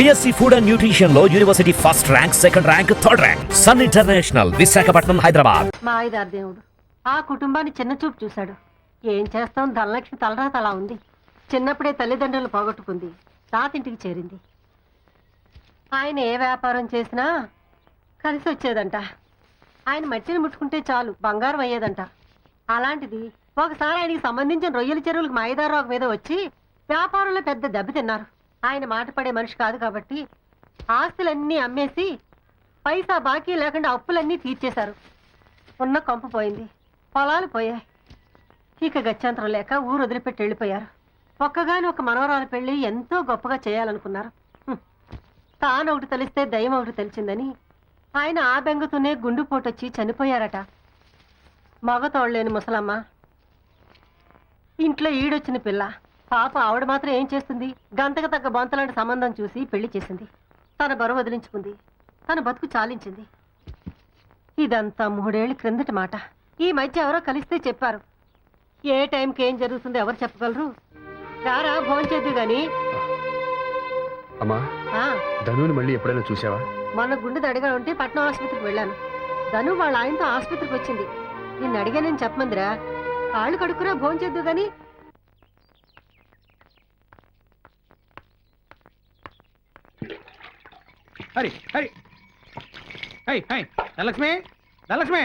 BSc food and న్యూట్రిషన్లో university first rank second rank third rank Sun international Visakhapatnam Hyderabad మాయిదార్ దేవుడు ఆ కుటుంబాన్ని చిన్న చూపు చూశాడు. ఏం చేస్తాం? ధనలక్ష్మి తలరాత అలా ఉంది. చిన్నప్పుడే తల్లిదండ్రులు పోగొట్టుకుంది. తాతింటికి చేరింది. ఆయన ఏ వ్యాపారం చేసినా కలిసి వచ్చేదంట. ఆయన మట్టిని ముట్టుకుంటే చాలు బంగారం అయ్యేదంట. అలాంటిది ఒకసారి ఆయనకి సంబంధించిన రొయ్యల చెరువులకు మాయిదారు మీద వచ్చి వ్యాపారంలో పెద్ద దెబ్బతిన్నారు ఆయన మాట పడే మనిషి కాదు కాబట్టి ఆస్తులన్నీ అమ్మేసి పైసా బాకీ లేకుండా అప్పులన్నీ తీర్చేశారు. ఉన్న కొంప పోయింది. పొలాలు పోయాయి. ఇక గత్యంతరం లేక ఊరు వదిలిపెట్టి వెళ్ళిపోయారు. ఒక్కగాని ఒక మనవరాలు పెళ్ళి ఎంతో గొప్పగా చేయాలనుకున్నారు. తాను ఒకటి తెలిస్తే దయ్యం ఒకటి తెలిసిందని ఆయన ఆ బెంగతోనే గుండుపోటొచ్చి చనిపోయారట. మగతోడలేని ముసలమ్మ. ఇంట్లో ఈడొచ్చిన పిల్ల. పాప ఆవిడ మాత్రం ఏం చేస్తుంది? గంతకు తగ్గ బొంతలాంటి సంబంధం చూసి పెళ్ళి చేసింది. తన బరువు వదిలించుకుంది. తన బతుకు చాలించింది. ఇదంతా మూడేళ్ళ క్రిందటి మాట. ఈ మధ్య ఎవరో కలిస్తే చెప్పారు. ఏ టైంకి ఏం జరుగుతుందో ఎవరు చెప్పగలరు? రారా భోంచేద్దు గాని. అమ్మా ఆ, ధనుని మళ్ళీ ఎప్పుడైనా చూసావా మొన్న గుండె దడిగా ఉంటే పట్నం ఆసుపత్రికి వెళ్ళాను. ధను వాళ్ళ ఆయనతో ఆసుపత్రికి వచ్చింది. నిన్ను అడిగానని చెప్పమందిరా. కాళ్ళు కడుక్కురా భోంచేద్దు గాని. హరి హరి. Hi hi. ధనలక్ష్మి ధనలక్ష్మి.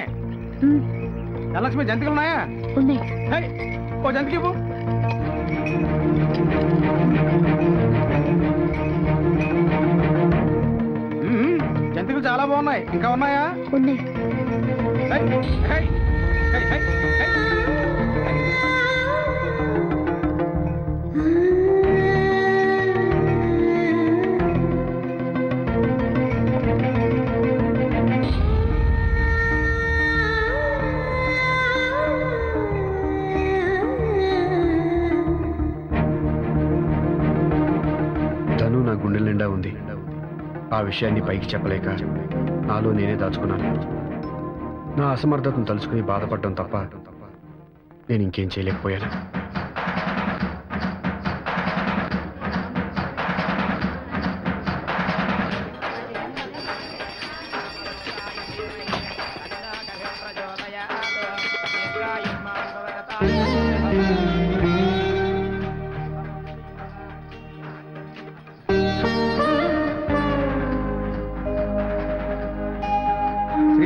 ధనలక్ష్మి జంతికలు ఉన్నాయా? ఉన్నాయి. హై ఓ జంతికి ఇవ్వు మ్మ్, జంతికలు చాలా బాగున్నాయి. ఇంకా ఉన్నాయా? ఉన్నాయి. Hi hi hi. నిండా ఉంది. ఆ విషయాన్ని పైకి చెప్పలేక నాలో నేనే దాచుకున్నాను. నా అసమర్థతను తలుచుకుని బాధపడటం తప్ప నేను ఇంకేం చేయలేకపోయాను.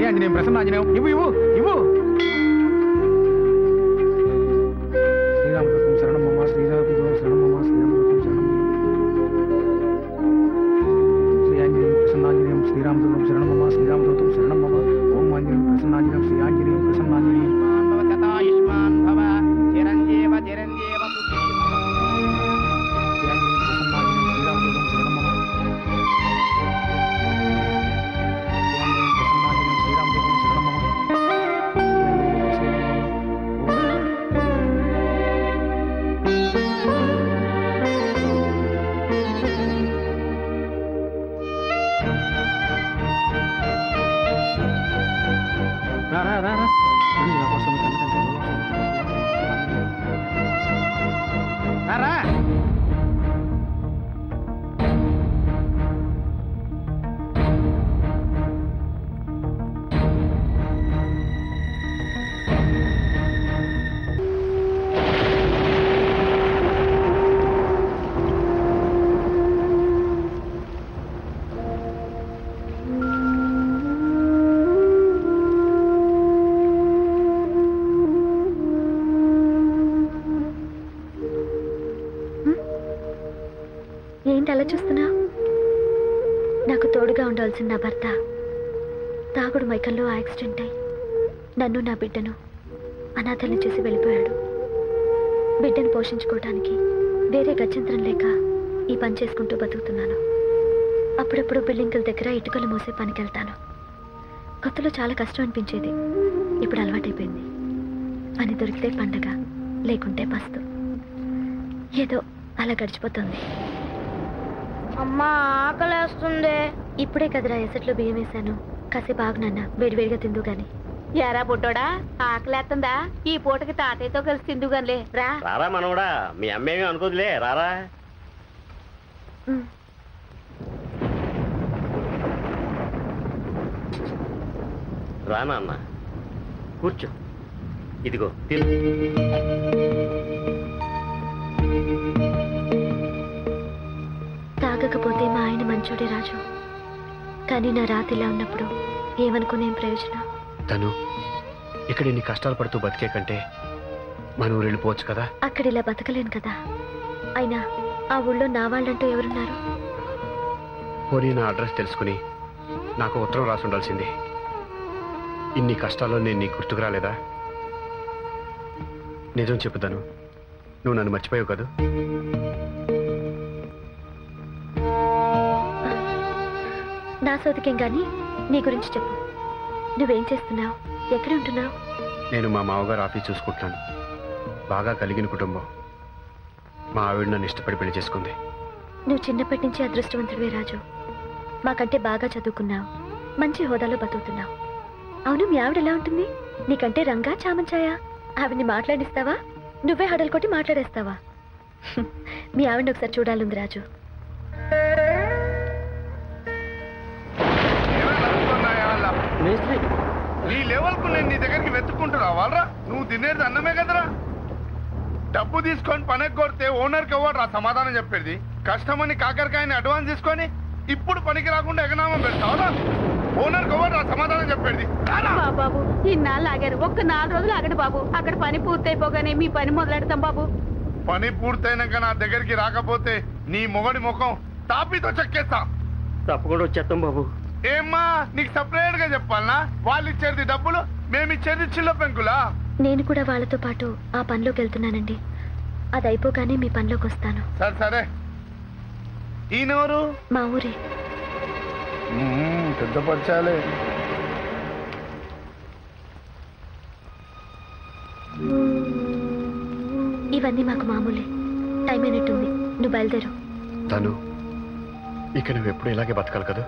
ఆంజనేయం ప్రసన్న ఆంజనేయం ఇవ్వు ఇవ్వు ఇవ్వు. ఏంటి అలా చూస్తున్నా? నాకు తోడుగా ఉండాల్సిన నా భర్త తాగుడు మైకంలో యాక్సిడెంట్ అయి నన్ను నా బిడ్డను అనాథలను చేసి వెళ్ళిపోయాడు. బిడ్డను పోషించుకోవడానికి వేరే గత్యంతరం లేక ఈ పని చేసుకుంటూ బతుకుతున్నాను. అప్పుడప్పుడు బిల్డింగుల దగ్గర ఇటుకలు మోసే పనికి వెళ్తాను కొత్తలో చాలా కష్టం అనిపించేది. ఇప్పుడు అలవాటైపోయింది. పని దొరికితే పండగ లేకుంటే పస్తు. ఏదో అలా గడిచిపోతుంది. అమ్మా ఆకలేస్తుంది. ఇప్పుడే కదరా ఎసట్లో బియ్యం వేశాను. కాసేపు ఆగునన్నా వేడివేడిగా తిందు గాని. ఎరా బుడ్డోడా ఆకలేస్తుందా ఈ పూటకి తాతయ్యతో కలిసి తిందు గానిలే. రా. రారా మనవడా మీ అమ్మేమి అనుకోదులే రారా. రా అన్న కూర్చో. ఇదిగో తిను. మంచోడే రాజు? కానీ నా రాత ఇలా ఉన్నప్పుడు ఏమనుకునేం ప్రయోజనం? తను ఇక్కడ ఇన్ని కష్టాలు పడుతూ బతికే కంటే మన ఊరు వెళ్ళిపోవచ్చు కదా? అక్కడ ఇలా బతకలేను కదా. అయినా ఆ ఊళ్ళో నా వాళ్ళంటూ ఎవరున్నారు? పోనీ నా అడ్రస్ తెలుసుకుని నాకు ఉత్తరం రాసి ఉండాల్సింది. ఇన్ని కష్టాల్లో నేను నీకు గుర్తుకు రాలేదా? నిజం చెప్పుతాను నువ్వు నన్ను మర్చిపోయావు కదూ? సోదికేం గాని నీ గురించి చెప్పు. నువ్వేం చేస్తున్నావు? ఎక్కడ ఉంటున్నావు? నేను మా మామగారు ఆఫీస్ చూసుకుంటున్నాను. బాగా కలిగిన కుటుంబం. మా ఆవిడ నన్ను ఇష్టపడి పెళ్ళి చేసుకుంది. నువ్వు చిన్నప్పటి నుంచి అదృష్టవంతుడివే రాజు. మాకంటే బాగా చదువుకున్నావు. మంచి హోదాలో బతుకుతున్నావు. అవును మీ ఆవిడ ఎలా ఉంటుంది? నీకంటే రంగా చామంచాయా? ఆవిడ్ని మాట్లాడిస్తావా? నువ్వే హడలు కొట్టి మాట్లాడేస్తావా. మీ ఆవిడని ఒకసారి చూడాలంది రాజు. మేస్త్రి. నీ లెవెల్కు నేను నీ దగ్గరికి వెతుక్కుంటూ రావాలరా నువ్వు తినేది అన్నమే కదరా. డబ్బు తీసుకొని పనికి కొడితే ఓనర్కి ఎవరు రా సమాధానం చెప్పేది. కష్టమని కాకరకాయని అడ్వాన్స్ తీసుకొని ఇప్పుడు పనికి రాకుండా ఎగనామం పెడతావరా ఓనర్కి ఎవరు రా సమాధానం చెప్పేది. బాబు ఇన్నాళ్ళు ఆగారు. ఒక్క నాలుగు రోజులు ఆగండి బాబు. అక్కడ పని పూర్తయిపోగానే మీ పని మొదలెడతాం బాబు. పని పూర్తయినాక నా దగ్గరికి రాకపోతే నీ మొగడి ముఖం తాపితో చెక్కేస్తా. తప్పకుండా వచ్చేస్తాం బాబు. ఏమ్మా నీకు సపరేట్గా చెప్పాలనా? వాళ్ళు ఇచ్చేది డబ్బులు మేము ఇచ్చేది చిల్ల పెంకులా? నేను కూడా వాళ్ళతో పాటు ఆ పనిలోకి వెళ్తున్నానండి. అది అయిపోగానే మీ పనిలోకి వస్తాను. సరే సరే. ఈయనెవరు మా ఊరే. మ్మ్, పెద్ద పరిచయాలే. ఇవన్నీ మాకు మామూలే. టైం అయినట్టుంది. నువ్వు బయలుదేరు. తను ఇక నువ్వు ఎప్పుడు ఇలాగే బతకాలి కదా?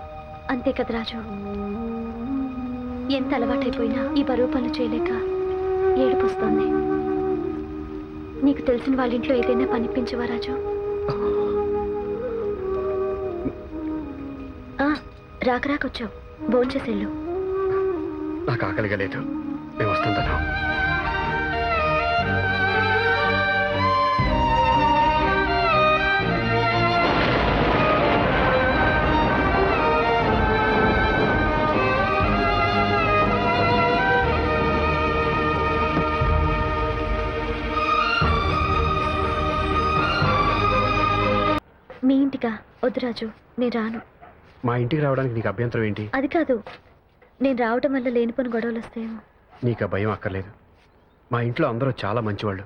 అంతే కదా రాజు. ఎంత అలవాటైపోయినా ఈ బరువు పనులు చేయలేక ఏడుపు నీకు తెలిసిన వాళ్ళ ఇంట్లో ఏదైనా పనిపించవా రాజు? రాక రాకొచ్చావు భోంచేసెళ్ళు. నాకు ఆకలిగా లేదు. వద్దు రాజు నేను రాను. మా ఇంటికి రావడానికి నీకు అభ్యంతరం ఏంటి? అది కాదు నేను రావడం వల్ల లేనిపోని గొడవలు వస్తాయేమో. నీకు ఆ భయం అక్కర్లేదు. మా ఇంట్లో అందరూ చాలా మంచివాళ్ళు.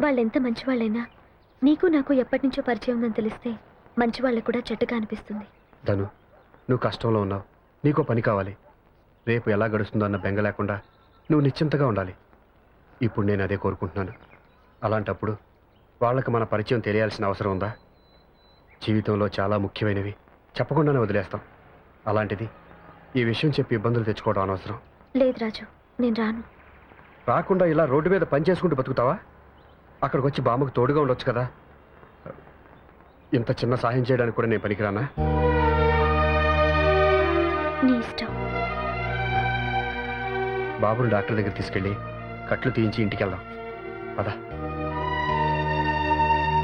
వాళ్ళు ఎంత మంచివాళ్ళైనా నీకు నాకు ఎప్పటి నుంచో పరిచయం ఉందని తెలిస్తే మంచివాళ్ళకు కూడా చెడ్డగా అనిపిస్తుంది. ధను నువ్వు కష్టంలో ఉన్నావు. నీకో పని కావాలి. రేపు ఎలా గడుస్తుందో అన్న బెంగ లేకుండా నువ్వు నిశ్చింతగా ఉండాలి. ఇప్పుడు నేను అదే కోరుకుంటున్నాను. అలాంటప్పుడు వాళ్ళకి మన పరిచయం తెలియాల్సిన అవసరం ఉందా? జీవితంలో చాలా ముఖ్యమైనవి. చెప్పకుండానే వదిలేస్తాం. అలాంటిది ఈ విషయం చెప్పి ఇబ్బందులు తెచ్చుకోవడం అనవసరం. లేదు రాజు నేను రాను. రాకుండా ఇలా రోడ్డు మీద పని చేసుకుంటూ బతుకుతావా? అక్కడికి వచ్చి బామ్మకు తోడుగా ఉండొచ్చు కదా. ఇంత చిన్న సాయం చేయడానికి కూడా నేను పనికిరానా? నీ ఇష్టం. బాబుని డాక్టర్ దగ్గర తీసుకెళ్ళి కట్లు తీయించి ఇంటికి వెళ్దాం. పద.